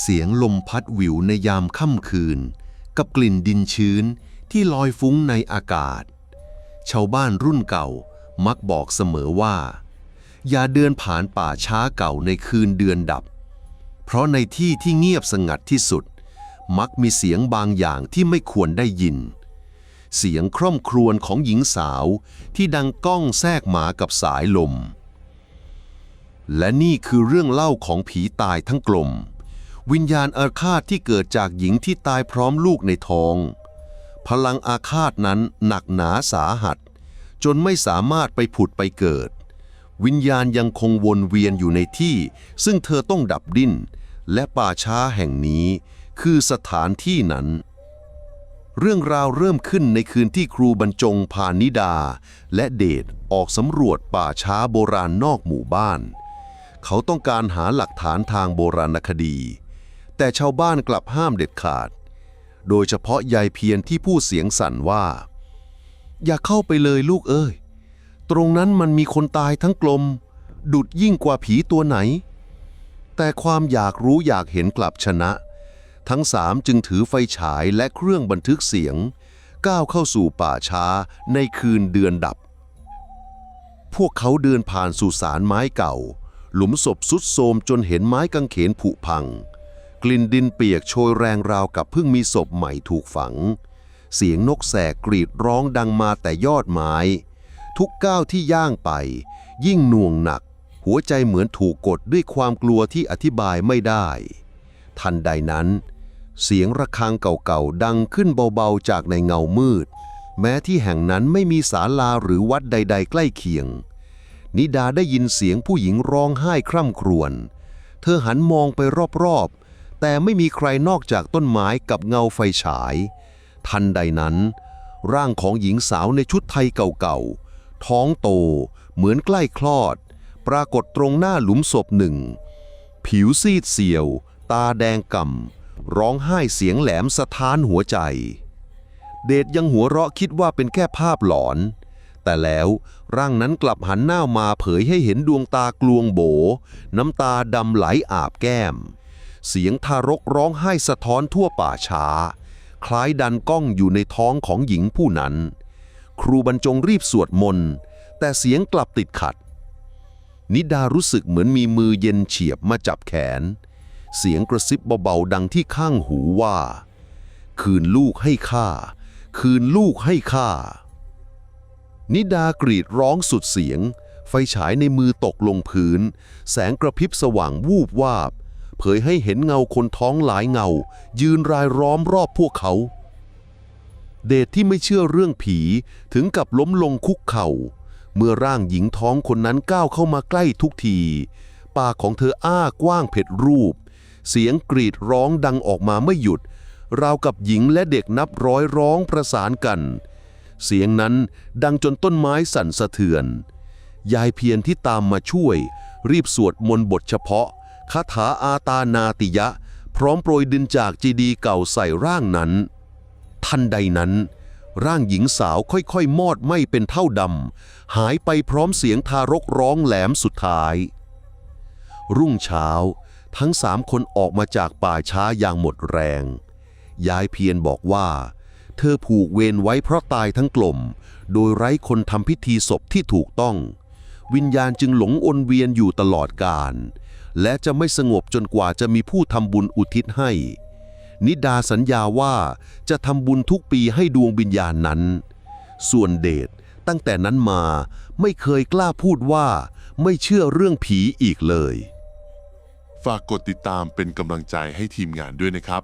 เสียงลมพัดวิวในยามค่ำคืน กับกลิ่นดินชื้นที่ลอยฟุ้งในอากาศ ชาวบ้านรุ่นเก่ามักบอกเสมอว่า อย่าเดินผ่านป่าช้าเก่าในคืนเดือนดับ เพราะในที่ที่เงียบสงัดที่สุด มักมีเสียงบางอย่างที่ไม่ควรได้ยิน เสียงคร่อมครวญของหญิงสาวที่ดังก้องแทรกหมากับสายลม และนี่คือเรื่องเล่าของผีตายทั้งกลม วิญญาณอาฆาตที่เกิดจากหญิงที่ตายพร้อมลูกในท้อง พลังอาฆาตนั้นหนักหนาสาหัส จนไม่สามารถไปผุดไปเกิด วิญญาณยังคงวนเวียนอยู่ในที่ ซึ่งเธอต้องดับดิ้น และป่าช้าแห่งนี้ คือสถานที่นั้น เรื่องราวเริ่มขึ้นในคืนที่ครูบรรจงพานิดา และเดชออกสำรวจป่าช้าโบราณนอกหมู่บ้าน เขาต้องการหาหลักฐานทางโบราณคดี แต่ชาวบ้านกลับห้ามเด็ดขาด โดยเฉพาะยายเพียรที่พูดเสียงสั่นว่า อย่าเข้าไปเลยลูกเอ้ย ตรงนั้นมันมีคนตายทั้งกลม ดุดยิ่งกว่าผีตัวไหน แต่ความอยากรู้อยากเห็นกลับชนะ ทั้งสามจึงถือไฟฉายและเครื่องบันทึกเสียง ก้าวเข้าสู่ป่าช้าในคืนเดือนดับ พวกเขาเดินผ่านสุสานไม้เก่า หลุมศพสุดโทมจนเห็นไม้กางเขนผุพัง กลิ่นดินเปียกโชยแรงราวกับเพิ่งมีศพใหม่ถูกฝัง เสียงนกแสกกรีดร้องดังมาแต่ยอดไม้ ทุกก้าวที่ย่างไป ยิ่งหน่วงหนัก หัวใจเหมือนถูกกดด้วยความกลัวที่อธิบายไม่ได้ ทันใดนั้น เสียงระฆังเก่าๆดังขึ้นเบาๆจากในเงามืด แม้ที่แห่งนั้นไม่มีศาลาหรือวัดใด ๆ ใกล้เคียง นิดาได้ยินเสียงผู้หญิงร้องไห้คร่ำครวญเธอหันมองไปรอบๆ แต่ไม่มีใครนอกจากต้นไม้กับเงาไฟฉาย ทันใดนั้น ร่างของหญิงสาวในชุดไทยเก่าๆ ท้องโต เหมือนใกล้คลอด ปรากฏตรงหน้าหลุมศพหนึ่ง ผิวซีดเสียว ตาแดงก่ำ ร้องไห้เสียงแหลมสะท้านหัวใจ เดชยังหัวเราะคิดว่าเป็นแค่ภาพหลอน แต่แล้วร่างนั้นกลับหันหน้ามาเผยให้เห็นดวงตากลวงโบ น้ำตาดำไหลอาบแก้ม เสียงทารกร้องไห้สะท้อนทั่วป่าช้า คล้ายดันก้องอยู่ในท้องของหญิงผู้นั้น ครูบรรจงรีบสวดมนต์ แต่เสียงกลับติดขัด นิดารู้สึกเหมือนมีมือเย็นเฉียบมาจับแขน เสียงกระซิบเบาๆดังที่ข้างหูว่า คืนลูกให้ข้าคืนลูกให้ข้านิดากรีดร้องสุดเสียง ไฟฉายในมือตกลงพื้น แสงกระพริบสว่างวูบวาบ เผยให้เห็นเงาคนท้องหลายเงา ยืนรายล้อมรอบพวกเขา เดชที่ไม่เชื่อเรื่องผีถึงกับล้มลงคุกเข่า เมื่อร่างหญิงท้องคนนั้นก้าวเข้ามาใกล้ทุกที ปากของเธออ้ากว้างเผ็ดรูป เสียงกรีดร้องดังออกมาไม่หยุด ราวกับหญิงและเด็กนับร้อยร้องประสานกัน เสียงนั้นดังจนต้นไม้สั่นสะเทือน ยายเพียรที่ตามมาช่วย รีบสวดมนต์บทเฉพาะ คาถาอาตานาติยะ พร้อมโปรยดินจากจีดีเก่าใส่ร่างนั้น ทันใดนั้น ร่างหญิงสาวค่อยๆ มอดไหม้เป็นเท่าดำ หายไปพร้อมเสียงทารกร้องแหลมสุดท้าย รุ่งเช้า ทั้งสามคนออกมาจากป่าช้าอย่างหมดแรง ยายเพียรบอกว่า เธอผูกเวรไว้เพราะตายทั้งกลม โดยไร้คนทำพิธีศพที่ถูกต้อง วิญญาณจึงหลงอนเวียนอยู่ตลอดกาลและจะไม่สงบจนกว่าจะมีผู้ทำบุญอุทิศให้ นิดาสัญญาว่าจะทำบุญทุกปีให้ดวงวิญญาณนั้น ส่วนเดชตั้งแต่นั้นมาไม่เคยกล้าพูดว่าไม่เชื่อเรื่องผีอีกเลย ฝากกดติดตามเป็นกำลังใจให้ทีมงานด้วยนะครับ